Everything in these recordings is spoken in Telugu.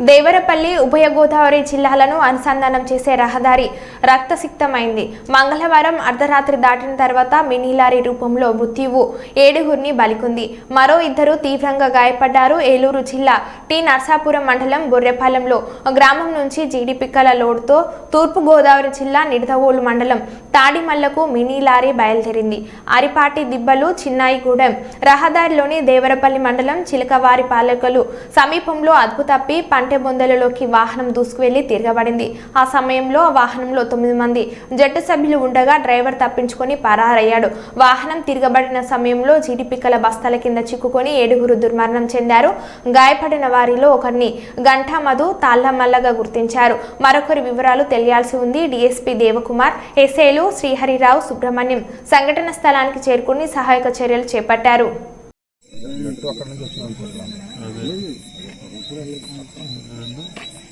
దేవరపల్లి ఉభయ గోదావరి జిల్లాలను అనుసంధానం చేసే రహదారి రక్తసిక్తమైంది. మంగళవారం అర్ధరాత్రి దాటిన తర్వాత మినీ లారీ రూపంలో మృత్యువు ఏడుగురిని బలికుంది. మరో ఇద్దరు తీవ్రంగా గాయపడ్డారు. ఏలూరు జిల్లా టి నర్సాపురం మండలం బొర్రెపాలెంలో గ్రామం నుంచి జీడిపిక్కల లోడుతో తూర్పు గోదావరి జిల్లా నిడదవోలు మండలం తాడిమల్లకు మినీ లారీ బయలుదేరింది. అరిపాటి దిబ్బలు చిన్నాయిగూడెం రహదారిలోని దేవరపల్లి మండలం చిలకవారి పాలకలు సమీపంలో అద్భుతప్పి పంట పంటె బొందలలోకి వాహనం దూసుకువెళ్ళి తిరగబడింది. ఆ సమయంలో ఆ వాహనంలో తొమ్మిది మంది జట్టు సభ్యులు ఉండగా డ్రైవర్ తప్పించుకొని పరారయ్యాడు. వాహనం తిరగబడిన సమయంలో జీడిపిక్కల బస్తాల కింద చిక్కుకొని ఏడుగురు దుర్మరణం చెందారు. గాయపడిన వారిలో ఒకరిని గంటా మధు తాళ్ళమల్లగా గుర్తించారు. మరొకరి వివరాలు తెలియాల్సి ఉంది. డిఎస్పీ దేవకుమార్ ఎస్ఏలు శ్రీహరిరావు సుబ్రహ్మణ్యం సంఘటన స్థలానికి చేరుకుని సహాయక చర్యలు చేపట్టారు.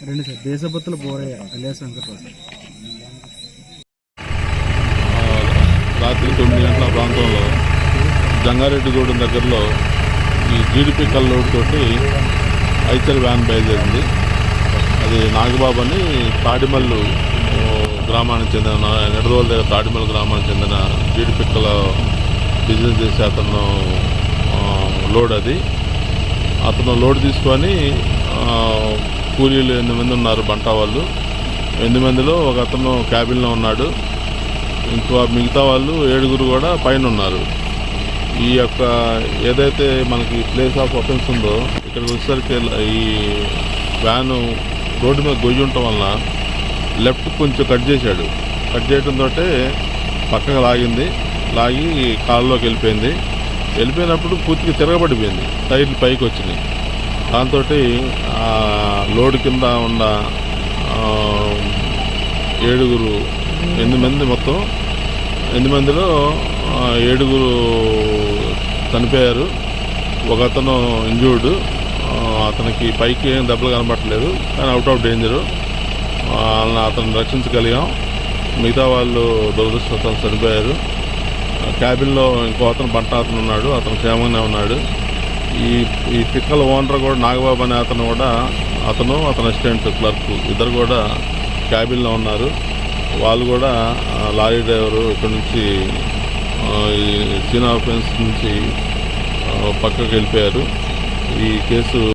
రెండు సార్ దేశభక్తుల పోరయ్య అలియాస్ వెంకటరావు సార్. రాత్రి తొమ్మిది గంటల ప్రాంతంలో జంగారెడ్డిగూడెం దగ్గరలో ఈ జీడిపి కల్లోడ్ తోటి ఐచర్ వ్యాన్ బయలుదేరింది. అది నాగబాబు అని తాడిమల్లు గ్రామానికి చెందిన నిడదోల దగ్గర తాడిమల్లు గ్రామానికి చెందిన జీడిపిక్కల బిజినెస్ చేసే అతను లోడ్ అది. అతను లోడ్ తీసుకొని కూలీలు ఎనిమిది మంది ఉన్నారు బంటా వాళ్ళు. ఎనిమిది మందిలో ఒక అతను క్యాబిన్లో ఉన్నాడు. ఇంకా మిగతా వాళ్ళు ఏడుగురు కూడా పైన ఉన్నారు. ఈ యొక్క ఏదైతే మనకి ప్లేస్ ఆఫ్ అఫెన్స్ ఉందో ఇక్కడికి వచ్చేసరికి ఈ వ్యాను రోడ్డు మీద గొయ్యి ఉండటం వలన లెఫ్ట్ కొంచెం కట్ చేశాడు. కట్ చేయడంతో పక్కకు లాగింది. లాగి కాళ్ళలోకి వెళ్ళిపోయింది. వెళ్ళిపోయినప్పుడు పూర్తిగా తిరగబడిపోయింది. టైర్లు పైకి వచ్చినాయి. దాంతో లోడ్ కింద ఉన్న ఏడుగురు ఎనిమిది మంది మొత్తం ఎనిమిది మందిలో ఏడుగురు చనిపోయారు. ఒక అతను ఇంజూర్డ్ అతనికి పైకి ఏం దెబ్బలు కనబట్టలేదు కానీ అవుట్ ఆఫ్ డేంజరు. అతను రక్షించగలిగాం. మిగతా వాళ్ళు దురదృష్టవశాత్తు చనిపోయారు. క్యాబిన్లో ఇంకో అతను బంట అతను ఉన్నాడు అతను క్షేమంగానే ఉన్నాడు. ఈ ఈ పిక్కల ఓనర్ కూడా నాగబాబు అనే అతను కూడా అతను అతని అసిస్టెంట్ క్లర్క్ ఇద్దరు కూడా క్యాబిన్లో ఉన్నారు. వాళ్ళు కూడా లారీ డ్రైవరు ఇక్కడ నుంచి ఆ, ఈ ఫెన్స్ నుంచి పక్కకు వెళ్ళిపోయారు. ఈ కేసు